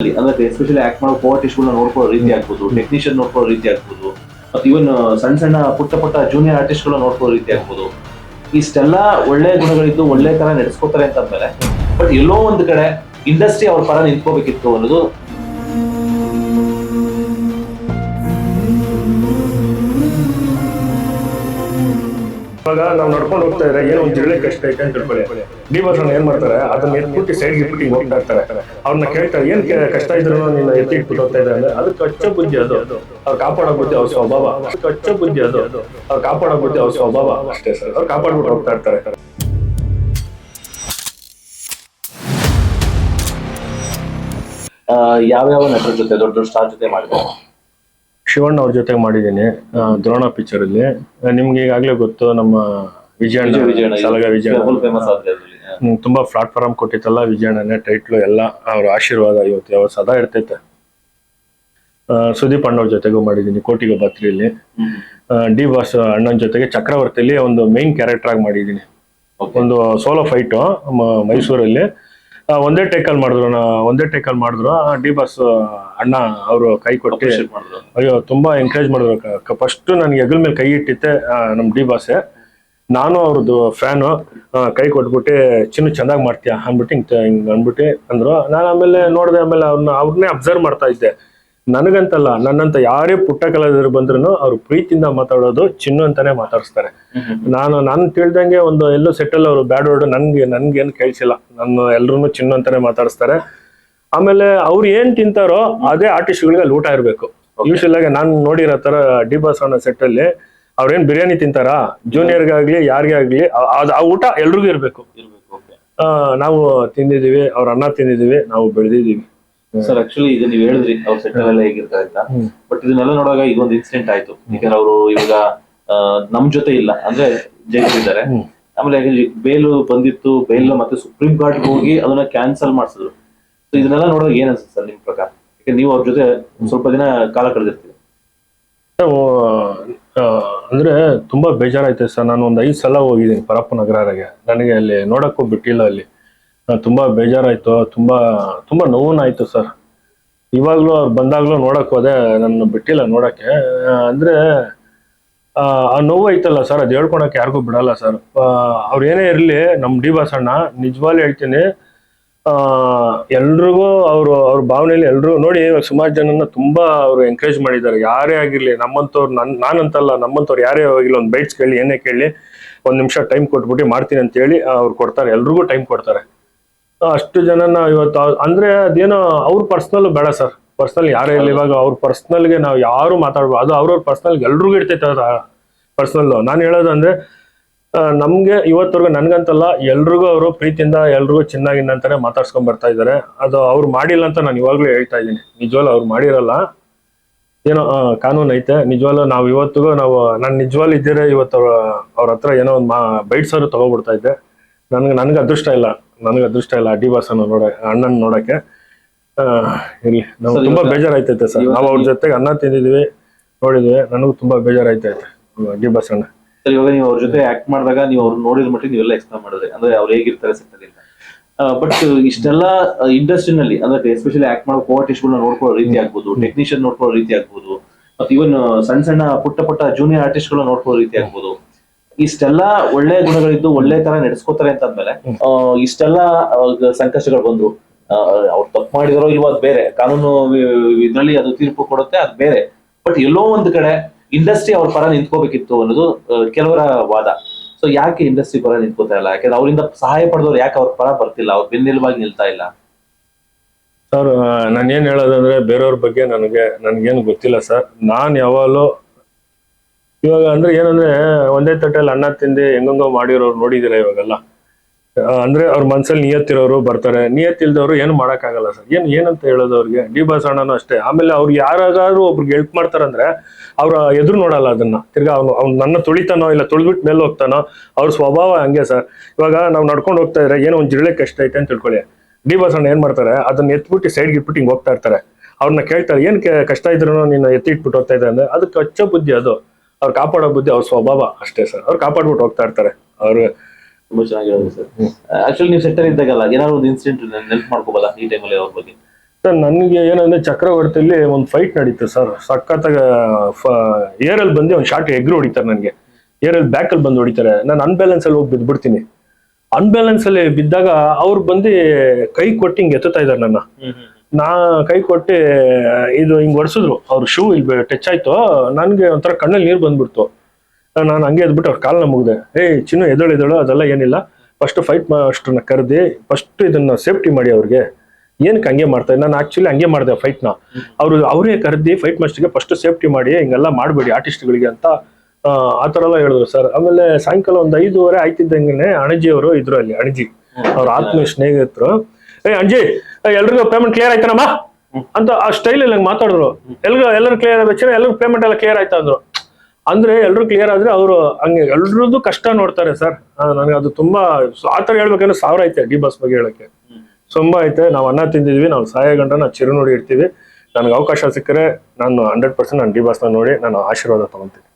ಅಂದ್ರೆ especially act ಮಾಡೋ ಕೋಆರ್ಟಿಸ್ಟ್ಗಳನ್ನ ನೋಡ್ಕೊಳ್ಳೋ ರೀತಿ ಆಗ್ಬೋದು ಟೆಕ್ನಿಷಿಯನ್ ನೋಡ್ಕೊಳ್ಳೋ ರೀತಿ ಆಗ್ಬೋದು, ಮತ್ತೆ ಇವನ್ ಸಣ್ಣ ಸಣ್ಣ ಪುಟ್ಟ ಪುಟ್ಟ ಜೂನಿಯರ್ ಆರ್ಟಿಸ್ಟ್ಗಳನ್ನ ನೋಡ್ಕೊಳ್ಳೋ ರೀತಿ ಆಗ್ಬೋದು. ಇಷ್ಟೆಲ್ಲ ಒಳ್ಳೆ ಗುಣಗಳಿದ್ದು ಒಳ್ಳೆ ತರ ನಡೆಸ್ಕೋತಾರೆ ಅಂತ ಅಂದ್ಮೇಲೆ ಬಟ್ ಎಲ್ಲೋ ಒಂದ್ ಕಡೆ ಇಂಡಸ್ಟ್ರಿ ಅವ್ರ ಪರ ನಿಂತ್ಕೋಬೇಕಿತ್ತು ಅನ್ನೋದು ಇವಾಗ ನಾವು ನಡ್ಕೊಂಡು ಹೋಗ್ತಾ ಇದ್ರೆ ಏನೋ ಒಂದು ಜಿರಳೆ ಕಷ್ಟ ಐತೆ ಅಂತ ತಿಳ್ಕೊಳ್ಳಿ. ಡಿ ಬಾಸ್ ಏನ್ ಮಾಡ್ತಾರೆ? ಅದನ್ನ ಎತ್ಬಿಟ್ಟು ಸೈಡ್ ಇಟ್ಬಿಟ್ಟು ಹಿಂಗ್ ಹೋಗ್ತಾ ಇರ್ತಾರೆ. ಅವ್ರನ್ನ ಕೇಳ್ತಾರೆ, ಏನ್ ಕಷ್ಟ ಇದ್ರು ನಿನ್ನ ಎತ್ತಿ ಇಟ್ಬಿಟ್ಟು ಹೋಗ್ತಾ ಇದ್ದಾರೆ ಅಂದ್ರೆ ಅದು ಕಚ್ಚ ಬುದ್ಧಿ ಅದು. ಅವ್ರು ಕಾಪಾಡೋ ಬುದ್ಧಿ ಅವ್ರ ಸ್ವಭಾವ. ಕಚ್ಚ ಬುದ್ಧಿ ಅದು. ಅವ್ರು ಕಾಪಾಡೋ ಬುದ್ಧಿ ಅವ್ರ ಸ್ವಭಾವ. ಅಷ್ಟೇ ಸರ್. ಅವ್ರು ಕಾಪಾಡ್ಬಿಟ್ಟು ಹೋಗ್ತಾ ಇರ್ತಾರೆ. ಯಾವ್ಯಾವ ನಟರ ಜೊತೆ ದೊಡ್ಡ ದೊಡ್ಡ ಸ್ಟಾರ್ ಜೊತೆ ಮಾಡಿದ್ರು ಶಿವಣ್ಣ ಅವ್ರ ಜೊತೆ ಮಾಡಿದ್ದೀನಿ ದ್ರೋಣ ಪಿಕ್ಚರ್ ಅಲ್ಲಿ. ನಿಮ್ಗೆ ಈಗಾಗ್ಲೇ ಗೊತ್ತು ನಮ್ಮ ವಿಜಯಣ್ಣ ವಿಜಯ ವಿಜಯಣ್ಣ. ಸಲಗ ವಿಜಯಣ್ಣ. ತುಂಬಾ ಪ್ಲಾಟ್ಫಾರ್ಮ್ ಕೊಟ್ಟಿತ್ತಲ್ಲ ವಿಜಯಣ್ಣನೇ ಟೈಟ್ಲು ಎಲ್ಲ ಅವ್ರ ಆಶೀರ್ವಾದ ಇವತ್ತು ಯಾವ ಸದಾ ಇರ್ತೈತೆ. ಸುದೀಪ್ ಅಣ್ಣವ್ರ ಜೊತೆಗೂ ಮಾಡಿದ್ದೀನಿ ಕೋಟಿಗೆ ಬತ್ರಿಯಲ್ಲಿ ಡಿ ಬಾಸ್ ಅಣ್ಣನ ಜೊತೆಗೆ ಚಕ್ರವರ್ತಿಯಲ್ಲಿ ಒಂದು ಮೇನ್ ಕ್ಯಾರೆಕ್ಟರ್ ಆಗಿ ಮಾಡಿದ್ದೀನಿ. ಒಂದು ಸೋಲೋ ಫೈಟು ಮೈಸೂರಲ್ಲಿ. ಒಂದೇ ಟೇಕಲ್ ಮಾಡಿದ್ರು ಒಂದೇ ಟೇಕಲ್ ಮಾಡಿದ್ರು. ಡಿ ಬಾಸ್ ಅಣ್ಣ ಅವರು ಕೈ ಕೊಟ್ಟು ಅಯ್ಯೋ ತುಂಬಾ ಎಂಕರೇಜ್ ಮಾಡಿದ್ರು. ಫಸ್ಟ್ ನನಗೆ ಹೆಗಲ್ ಮೇಲೆ ಕೈ ಇಟ್ಟಿತ್ತೆ ನಮ್ ಡಿ ಬಾಸೆ ನಾನು ಅವ್ರದ್ದು ಫ್ಯಾನು ಕೈ ಕೊಟ್ಬಿಟ್ಟು ಚಿನ್ನು ಚೆನ್ನಾಗಿ ಮಾಡ್ತೀಯ? ಅಂದ್ಬಿಟ್ಟು ಹಿಂಗ್ ಹಿಂಗ್ ಅಂದ್ಬಿಟ್ಟು ಅಂದ್ರು. ನಾನು ಆಮೇಲೆ ನೋಡಿದೆ ಆಮೇಲೆ ಅವ್ರನ್ನ ಅವ್ರನ್ನೇ ಅಬ್ಸರ್ವ್ ಮಾಡ್ತಾ ಇದ್ದೆ. ನನಗಂತಲ್ಲ ನನ್ನಂತ ಯಾರೇ ಪುಟ್ಟ ಕಲಾವಿದರು ಬಂದ್ರು ಅವ್ರು ಪ್ರೀತಿಯಿಂದ ಮಾತಾಡೋದು ಚಿನ್ನು ಅಂತಾನೆ ಮಾತಾಡಿಸ್ತಾರೆ. ನಾನು ನಾನು ತಿಳ್ದಂಗೆ ಒಂದು ಎಲ್ಲೋ ಸೆಟಲ್ ಅವರು ಬ್ಯಾಡ್ ವರ್ಡ್ ನನ್ಗೆ ನನ್ಗೇನು ಕೇಳಿಸಿಲ್ಲ. ನನ್ನ ಎಲ್ರು ಚಿನ್ನು ಅಂತಾನೆ ಮಾತಾಡಿಸ್ತಾರೆ. ಆಮೇಲೆ ಅವ್ರು ಏನ್ ತಿಂತಾರೋ ಅದೇ ಆರ್ಟಿಸ್ಟ್ಗಳಿಗೆ ಅಲ್ಲಿ ಊಟ ಇರಬೇಕು. ಯೂಶಲ್ ಆಗಿ ನಾನು ನೋಡಿರೋ ತರ ಡಿ ಬಾಸ್ ಅನ್ನೋ ಸೆಟ್ ಅಲ್ಲಿ ಅವ್ರೇನ್ ಬಿರಿಯಾನಿ ತಿಂತಾರಾ? ಜೂನಿಯರ್ಗಾಗ್ಲಿ ಯಾರಿಗೇ ಆಗ್ಲಿ ಯಾರಿಗೆ ಆ- ಆ ಊಟ ಎಲ್ರಿಗೂ ಇರ್ಬೇಕು. ಇರ್ಬೇಕು ಓಕೆ ಆ, ನಾವು ತಿಂದಿದೀವಿ ಅವ್ರ ಅನ್ನ ತಿಂದಿದೀವಿ ನಾವು ಬೆಳೆದಿದೀವಿ ಸರ್ ಆಕ್ಚುಲಿ ಇದು ನೀವು ಹೇಳಿದ್ರಿ ಅವ್ರ ಸೆಟ್ಟರ್ ಎಲ್ಲ ಹೇಗಿರ್ತಾರೆ ಅಂತ. ಬಟ್ ಇದನ್ನೆಲ್ಲ ನೋಡುವಾಗ ಈಗ ಒಂದು ಇನ್ಸಿಡೆಂಟ್ ಆಯ್ತು ಯಾಕಂದ್ರೆ ಅವರು ಇವಾಗ ನಮ್ ಜೊತೆ ಇಲ್ಲ. ಅಂದ್ರೆ ಜೈಲಿದ್ದಾರೆ ಇದ್ದಾರೆ ಆಮೇಲೆ ಬೇಲು ಬಂದಿತ್ತು. ಬೇಲ್ ಮತ್ತೆ ಸುಪ್ರೀಂ ಕೋರ್ಟ್ ಹೋಗಿ ಅದನ್ನ ಕ್ಯಾನ್ಸಲ್ ಮಾಡಿಸಿದ್ರು. ಸೊ ಇದನ್ನೆಲ್ಲ ನೋಡುವಾಗ ಏನ್ ಅನ್ಸುತ್ತೆ ಸರ್ ನಿಮ್ ಪ್ರಕಾರ? ಯಾಕಂದ್ರೆ ನೀವು ಅವ್ರ ಜೊತೆ ಸ್ವಲ್ಪ ದಿನ ಕಾಲ ಕಳೆದಿರ್ತೀವಿ ಅಂದ್ರೆ ತುಂಬಾ ಬೇಜಾರಾಯ್ತು ಸರ್. ನಾನು ಒಂದ್ ಐದು ಸಲ ಹೋಗಿದ್ದೀನಿ ಪರಪ್ಪ ನಗರಗೆ ನನಗೆ ಅಲ್ಲಿ ನೋಡಕ್ಕೂ ಬಿಟ್ಟಿಲ್ಲ ಅಲ್ಲಿ. ತುಂಬಾ ಬೇಜಾರಾಯಿತು. ತುಂಬ ತುಂಬ ನೋವನಾಯಿತು ಸರ್. ಇವಾಗಲೂ ಅವ್ರು ಬಂದಾಗ್ಲೂ ನೋಡಕ್ ಹೋದೆ ನನ್ನ ಬಿಟ್ಟಿಲ್ಲ ನೋಡಕ್ಕೆ. ಅಂದರೆ, ಆ ನೋವು ಐತಲ್ಲ ಸರ್, ಅದು ಹೇಳ್ಕೊಳಕ್ ಯಾರಿಗೂ ಬಿಡಲ್ಲ ಸರ್. ಅವ್ರು ಏನೇ ಇರಲಿ ನಮ್ಮ ಡಿ ಬಾಸಣ್ಣ, ನಿಜವಾಗ್ಲೂ ಹೇಳ್ತೀನಿ. ಎಲ್ರಿಗೂ ಅವರು, ಅವ್ರ ಭಾವನೆಯಲ್ಲಿ ಎಲ್ಲರೂ ನೋಡಿ ಸುಮಾರು ಜನನ ತುಂಬಾ ಅವರು ಎಂಕರೇಜ್ ಮಾಡಿದ್ದಾರೆ. ಯಾರೇ ಆಗಿರಲಿ ನಮ್ಮಂಥವ್ರು ನನ್ನ ನಾನಂತಲ್ಲ ನಮ್ಮಂಥವ್ರು ಯಾರೇ ಆಗಿಲ್ಲ ಒಂದು ಬೈಟ್ಸ್ ಕೇಳಿ, ಏನೇ ಕೇಳಿ, ಒಂದು ನಿಮಿಷ ಟೈಮ್ ಕೊಟ್ಬಿಟ್ಟು ಮಾಡ್ತೀನಿ ಅಂತ ಹೇಳಿ ಅವ್ರು ಕೊಡ್ತಾರೆ. ಎಲ್ರಿಗೂ ಟೈಮ್ ಕೊಡ್ತಾರೆ. ಅಷ್ಟು ಜನನ ಇವತ್ತು ಅಂದ್ರೆ ಅದೇನೋ ಅವ್ರ ಪರ್ಸನಲ್ ಬೇಡ ಸರ್ ಪರ್ಸನಲ್ ಯಾರೇ ಇಲ್ಲ ಇವಾಗ ಅವ್ರ ಪರ್ಸ್ನಲ್ಗೆ ನಾವು ಯಾರು ಮಾತಾಡ್ಬೋದು ಅದು ಅವ್ರವ್ರ ಪರ್ಸನಲ್ ಎಲ್ರಿಗೂ ಇರ್ತೈತೆ ಪರ್ಸನಲ್ ನಾನು ಹೇಳೋದು ಅಂದ್ರೆ ಆ, ನಮ್ಗೆ ಇವತ್ತವರೆಗೂ ನನ್ಗಂತಲ್ಲ ಎಲ್ರಿಗೂ ಅವರು ಪ್ರೀತಿಯಿಂದ ಎಲ್ರಿಗೂ ಚೆನ್ನಾಗಿ ಅಂತಾನೆ ಮಾತಾಡ್ಸ್ಕೊಂಡ್ ಬರ್ತಾ ಇದ್ದಾರೆ ಅದು ಅವ್ರು ಮಾಡಿಲ್ಲ ಅಂತ ನಾನು ಇವಾಗ್ಲೂ ಹೇಳ್ತಾ ಇದ್ದೀನಿ. ನಿಜವಾಗ್ಲೂ ಅವ್ರು ಮಾಡಿರಲ್ಲ. ಏನೋ ಕಾನೂನು ಐತೆ. ನಿಜವಾಗ್ಲೂ ನಾವು ಇವತ್ತಿಗೂ ನಾವು ನಾನು ನಿಜವಾಗ್ಲೂ ಇದ್ದೀರಾ ಇವತ್ತು ಅವ್ರ ಅವ್ರ ಹತ್ರ ಏನೋ ಒಂದು ಮಾ ಬೈಟ್ಸರು ತಗೋಬಿಡ್ತಾ ಇದ್ದೆ. ನನ್ಗೆ ನನ್ಗೆ ಅದೃಷ್ಟ ಇಲ್ಲ. ನನಗೆ ಅದೃಷ್ಟ ಇಲ್ಲ ಅಡ್ಡಿ ಬಾಸನ ನೋಡ ಅಣ್ಣನ ನೋಡಕ್ಕೆ. ಇರ್ಲಿ. ನಮ್ಗೆ ತುಂಬಾ ಬೇಜಾರಾಯ್ತೈತೆ ಸರ್. ನಾವು ಅವ್ರ ಜೊತೆಗೆ ಅನ್ನ ತಿಂದಿದ್ವಿ ನೋಡಿದ್ವಿ ನನಗೂ ತುಂಬಾ ಬೇಜಾರಾಯ್ತೈತೆ. ಡಿ ಬಾಸಣ್ಣ ಅಣ್ಣ ಸರ್ ಇವಾಗ ನೀವು ಅವ್ರ ಜೊತೆ ಆಕ್ಟ್ ಮಾಡಿದಾಗ ನೀವು ಅವ್ರು ನೋಡಿದ ಮಟ್ಟಿಗೆ ನೀವೆಲ್ಲ ಎಕ್ಸ್ಪ್ಲೇನ್ ಮಾಡಿದ್ರೆ. ಅಂದ್ರೆ ಅವ್ರು ಹೇಗಿರ್ತಾರೆ ಸಿಗ್ತದಿಲ್ಲ ಬಟ್ ಇಷ್ಟೆಲ್ಲ ಇಂಡಸ್ಟ್ರಿನಲ್ಲಿ ಅಂದ್ರೆ ಎಸ್ಪೆಷಲಿ ಆಕ್ಟ್ ಮಾಡೋ ಕೋಆರ್ಟಿಸ್ಟ್ಗಳನ್ನ ನೋಡ್ಕೊಳ್ಳೋ ರೀತಿ ಆಗ್ಬೋದು ಟೆಕ್ನಿಷಿಯನ್ ನೋಡ್ಕೊಳ್ಳೋ ರೀತಿ ಆಗ್ಬೋದು ಮತ್ತೆ ಇವನ್ ಸಣ್ಣ ಸಣ್ಣ ಪುಟ್ಟ ಪುಟ್ಟ ಜೂನಿಯರ್ ಆರ್ಟಿಸ್ಟ್ಗಳನ್ನ ನೋಡ್ಕೊಳ್ಳೋ ರೀತಿ ಆಗ್ಬೋದು. ಇಷ್ಟೆಲ್ಲ ಒಳ್ಳೆ ಗುಣಗಳಿದ್ದು ಒಳ್ಳೆ ತರ ನಡೆಸ್ಕೋತಾರೆ ಅಂತ ಅಂದ್ಮೇಲೆ ಇಷ್ಟೆಲ್ಲ ಸಂಕಷ್ಟಗಳು ಬಂದ್ರು ಅವ್ರು ತಪ್ಪು ಮಾಡಿದಾರೋ ಇಲ್ವೋ ಅದು ಬೇರೆ. ಕಾನೂನು ಇದರಲ್ಲಿ ಅದು ತೀರ್ಪು ಕೊಡುತ್ತೆ ಅದು ಬೇರೆ. ಬಟ್ ಎಲ್ಲೋ ಒಂದ್ ಕಡೆ ಇಂಡಸ್ಟ್ರಿ ಅವ್ರ ಪರ ನಿಂತ್ಕೋಬೇಕಿತ್ತು ಅನ್ನೋದು ಕೆಲವರ ವಾದ. ಸೊ ಯಾಕೆ ಇಂಡಸ್ಟ್ರಿ ಪರ ನಿಂತ್ಕೋತಾ ಇಲ್ಲ? ಯಾಕಂದ್ರೆ ಅವರಿಂದ ಸಹಾಯ ಪಡೆದವ್ರು ಯಾಕೆ ಅವ್ರ ಪರ ಬರ್ತಿಲ್ಲ? ಅವ್ರ ಬೆನ್ನೆಲುಬಾಗಿ ನಿಲ್ತಾ ಇಲ್ಲ? ಸರ್ ನಾನು ಏನ್ ಹೇಳೋದಂದ್ರೆ ಬೇರೆಯವ್ರ ಬಗ್ಗೆ ನನಗೆ ನನಗೇನು ಗೊತ್ತಿಲ್ಲ ಸರ್. ನಾನು ಯಾವಾಗಲೂ ಇವಾಗ ಅಂದ್ರೆ ಏನಂದ್ರೆ ಒಂದೇ ತಟ್ಟೆಯಲ್ಲಿ ಅನ್ನ ತಿಂದು ಹೆಂಗಂಗೋ ಮಾಡಿರೋರು ನೋಡಿದಿರ ಇವಾಗೆಲ್ಲ? ಅಂದ್ರೆ ಅವ್ರ ಮನ್ಸಲ್ಲಿ ನಿಯತ್ತಿರೋರು ಬರ್ತಾರೆ. ನಿಯತ್ತಿಲ್ದವ್ರು ಏನು ಮಾಡೋಕ್ಕಾಗಲ್ಲ ಸರ್. ಏನು, ಏನಂತ ಹೇಳೋದು ಅವ್ರಿಗೆ? ಡಿ ಬಾಸ್ ಅಣ್ಣನೂ ಅಷ್ಟೇ. ಆಮೇಲೆ ಅವ್ರು ಯಾರಾದ್ರೂ ಒಬ್ರಿಗೆ ಹೆಲ್ಪ್ ಮಾಡ್ತಾರಂದ್ರೆ ಅವ್ರ ಎದುರು ನೋಡಲ್ಲ ಅದನ್ನ. ತಿರ್ಗಾ ಅವ್ನು ಅವ್ನು ನನ್ನ ತುಳಿತಾನೋ ಇಲ್ಲ ತುಳಿದ್ಬಿಟ್ಟು ಮೇಲೆ ಹೋಗ್ತಾನೋ ಅವ್ರ ಸ್ವಭಾವ ಹಂಗೆ ಸರ್. ಇವಾಗ ನಾವು ನಡ್ಕೊಂಡು ಹೋಗ್ತಾ ಇದ್ರೆ ಏನೋ ಒಂದು ಜಿರಳೆ ಕಷ್ಟ ಐತೆ ಅಂತ ತಿಳ್ಕೊಳ್ಳಿ. ಡಿ ಬಸಣ್ಣ ಏನ್ ಮಾಡ್ತಾರೆ? ಅದನ್ನ ಎತ್ಬಿಟ್ಟು ಸೈಡ್ಗೆ ಇಟ್ಬಿಟ್ಟು ಹಿಂಗೆ ಹೋಗ್ತಾ ಇರ್ತಾರೆ. ಅವ್ರನ್ನ ಕೇಳ್ತಾರೆ, ಏನ್ ಕಷ್ಟ ಇದ್ರು ನೀನು ಎತ್ತಿ ಇಟ್ಬಿಟ್ಟು ಹೋಗ್ತಾ ಇದ್ದಾರೆ ಅಂದ್ರೆ ಅದು ಅಚ್ಚ ಬುದ್ಧಿ ಅದು. ಅವ್ರು ಕಾಪಾಡೋ ಬುದ್ಧಿ ಅವ್ರ ಸ್ವಭಾವ ಅಷ್ಟೇ ಸರ್. ಅವ್ರು ಕಾಪಾಡ್ಬಿಟ್ಟು ಹೋಗ್ತಾ ಇರ್ತಾರೆ. ಅವ್ರು ತುಂಬಾ ಚೆನ್ನಾಗಿ ಹೇಳಿದ್ರು ಸರ್. ಆಕ್ಚುಲಿ ನೀವು ಸೆಟ್ಟರ್ ಇದ್ದಾಗಲ್ಲ ಏನಾದ್ರು ಒಂದು ಇನ್ಸಿಡೆಂಟ್ ನೆನ್ಪು ಮಾಡ್ಕೋಬೋದಾ ಈ ಟೈಮಲ್ಲಿ ಅವ್ರ ಬಗ್ಗೆ? ಸರ್ ನನಗೆ ಏನಂದ್ರೆ ಚಕ್ರವರ್ತಿಯಲ್ಲಿ ಒಂದು ಫೈಟ್ ನಡೀತು ಸರ್. ಸಖತ್ತಾಗ ಏರಲ್ಲಿ ಬಂದು ಒಂದು ಶಾರ್ಟ್ ಎಗ್ರು ಹೊಡಿತಾರೆ ನನಗೆ. ಏರಲ್ಲಿ ಬ್ಯಾಕಲ್ಲಿ ಬಂದು ಹೊಡಿತಾರೆ. ನಾನು ಅನ್ಬ್ಯಾಲೆನ್ಸ್ ಅಲ್ಲಿ ಹೋಗಿ ಬಿದ್ಬಿಡ್ತೀನಿ. ಅನ್ಬ್ಯಾಲೆನ್ಸ್ ಅಲ್ಲಿ ಬಿದ್ದಾಗ ಅವ್ರು ಬಂದು ಕೈ ಕೊಟ್ಟು ಹಿಂಗೆ ಎತ್ತುತ್ತಾ ಇದ್ದಾರೆ ನನ್ನ. ನಾ ಕೈ ಕೊಟ್ಟು ಇದು ಹಿಂಗ್ ಹೊಡ್ಸಿದ್ರು ಅವ್ರ ಶೂ ಇಲ್ಲಿ ಟಚ್ ಆಯ್ತು. ನನ್ಗೆ ಒಂಥರ ಕಣ್ಣಲ್ಲಿ ನೀರು ಬಂದ್ಬಿಡ್ತು. ನಾನು ಹಂಗೆ ಎದ್ಬಿಟ್ಟು ಅವ್ರ ಕಾಲ್ನ ಮುಗ್ದೆ. ಏಯ್ ಚಿನ್ನು ಎದಳು ಎದಳು ಅದೆಲ್ಲ ಏನಿಲ್ಲ. ಫಸ್ಟ್ ಫೈಟ್ ಮಾಸ್ಟರ್ನ ಕರೆದಿ ಫಸ್ಟ್ ಇದನ್ನ ಸೇಫ್ಟಿ ಮಾಡಿ ಅವ್ರಿಗೆ. ಏನಕ್ಕೆ ಹಂಗೆ ಮಾಡ್ತಾರೆ ನಾನು ಆಕ್ಚುಲಿ ಹಂಗೆ ಮಾಡಿದೆ ಫೈಟ್ನ ಅವರು ಅವರೇ ಕರೆದಿ ಫೈಟ್ ಮಾಸ್ಟರ್ಗೆ ಫಸ್ಟ್ ಸೇಫ್ಟಿ ಮಾಡಿ ಹಿಂಗೆಲ್ಲ ಮಾಡಬೇಡಿ ಆರ್ಟಿಸ್ಟ್ಗಳಿಗೆ ಅಂತ ಆ, ಥರ ಎಲ್ಲ ಹೇಳಿದ್ರು ಸರ್ ಆಮೇಲೆ ಸಾಯಂಕಾಲ ಒಂದು ಐದೂವರೆ ಆಯ್ತಿದ್ದಂಗೆ ಅಣಜಿ ಅವರು ಇದ್ರು ಅಲ್ಲಿ ಅಣಜಿ. ಅವ್ರ ಆತ್ಮೀಯ ಸ್ನೇಹಿತರು. ಏ ಅಂಜಿ ಎಲ್ರಿಗೂ ಪೇಮೆಂಟ್ ಕ್ಲಿಯರ್ ಆಯ್ತಾನಮ್ಮ ಅಂತ ಆ ಸ್ಟೈಲ್ ಅಲ್ಲಿ ಮಾತಾಡಿದ್ರು. ಎಲ್ರಿಗೂ ಎಲ್ಲರೂ ಕ್ಲಿಯರ್ ಆಗ್ಬೇಕು ಎಲ್ಲರೂ ಪೇಮೆಂಟ್ ಎಲ್ಲ ಕ್ಲಿಯರ್ ಆಯ್ತಾ ಅಂದ್ರು. ಅಂದ್ರೆ ಎಲ್ರು ಕ್ಲಿಯರ್ ಆದ್ರೆ ಅವರು ಹಂಗೆ ಎಲ್ರದ್ದು ಕಷ್ಟ ನೋಡ್ತಾರೆ ಸರ್. ನನಗೆ ಅದು ತುಂಬಾ ಆ ಥರ ಹೇಳ್ಬೇಕಂದ್ರೆ ಸಾವಿರ ಐತೆ ಡಿ ಬಸ್ ಬಗ್ಗೆ ಹೇಳಕ್ಕೆ. ತುಂಬಾ ಐತೆ. ನಾವು ಅನ್ನ ತಿಂದಿದ್ವಿ ನಾವು ಸಹಾಯ ಗಂಟ ನಾವು ಚಿರು ನೋಡಿ ಇರ್ತೀವಿ ನನಗೆ ಅವಕಾಶ ಸಿಕ್ಕರೆ ನಾನು ಹಂಡ್ರೆಡ್ ಪರ್ಸೆಂಟ್ ನಾನು ಡಿ ಬಸ್ನ ನೋಡಿ ನಾನು ಆಶೀರ್ವಾದ ತಗೊಂತೀನಿ.